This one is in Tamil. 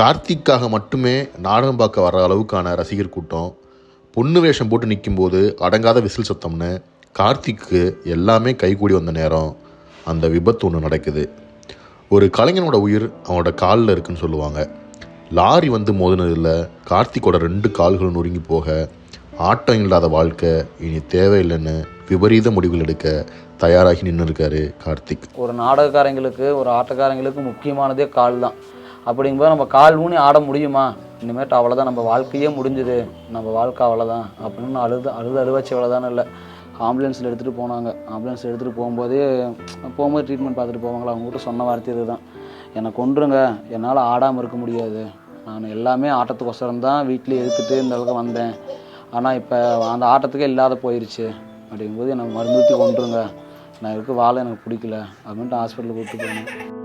கார்த்திக்காக மட்டுமே நாடகம் பார்க்க வர அளவுக்கான ரசிகர் கூட்டம் பொண்ணு வேஷம் போட்டு நிற்கும்போது அடங்காத விசில் சத்தம்னு கார்த்திக்கு எல்லாமே கைகூடி வந்த நேரம் அந்த விபத்து ஒன்று நடக்குது. ஒரு கலைஞனோட உயிர் அவனோட காலில் இருக்குன்னு சொல்லுவாங்க. லாரி வந்து மோதினதில் கார்த்திக்கோட ரெண்டு கால்களும் நொறுங்கி போக ஆட்டம் இல்லாத வாழ்க்கை இனி தேவையில்லைன்னு விபரீத முடிவுகள் எடுக்க தயாராகி நின்று இருக்காரு கார்த்திக். ஒரு நாடகக்காரங்களுக்கு ஒரு ஆட்டக்காரங்களுக்கு முக்கியமானதே கால் தான் அப்படிங்கும்போது நம்ம கால் ஊனி ஆட முடியுமா? இனிமேட்டு அவ்வளோதான் நம்ம வாழ்க்கையே முடிஞ்சுது. நம்ம வாழ்க்கை அவ்வளோதான் அப்படின்னு அழுது அழுது அழுவாச்சு அவ்வளோதானே இல்லை. ஆம்புலன்ஸில் எடுத்துகிட்டு போனாங்க. ஆம்புலன்ஸில் எடுத்துகிட்டு போகும்போதே போகும்போது ட்ரீட்மெண்ட் பார்த்துட்டு போவாங்களா? அவங்க கூட சொன்ன வார்த்தை இதுதான். என்னை கொன்றுங்க. என்னால் ஆடாமல் இருக்க முடியாது. நான் எல்லாமே ஆட்டத்துக்கொசரம் தான் வீட்டிலே எடுத்துகிட்டு இந்த அளவுக்கு வந்தேன். ஆனால் இப்போ அந்த ஆட்டத்துக்கே இல்லாத போயிருச்சு. அப்படிங்கும்போது என்னை மருந்து ஊற்றி கொன்றுங்க. நான் இருக்க வாழ எனக்கு பிடிக்கல. அப்படின்ட்டு ஹாஸ்பிட்டலுக்கு கூப்பிட்டு போனேன்.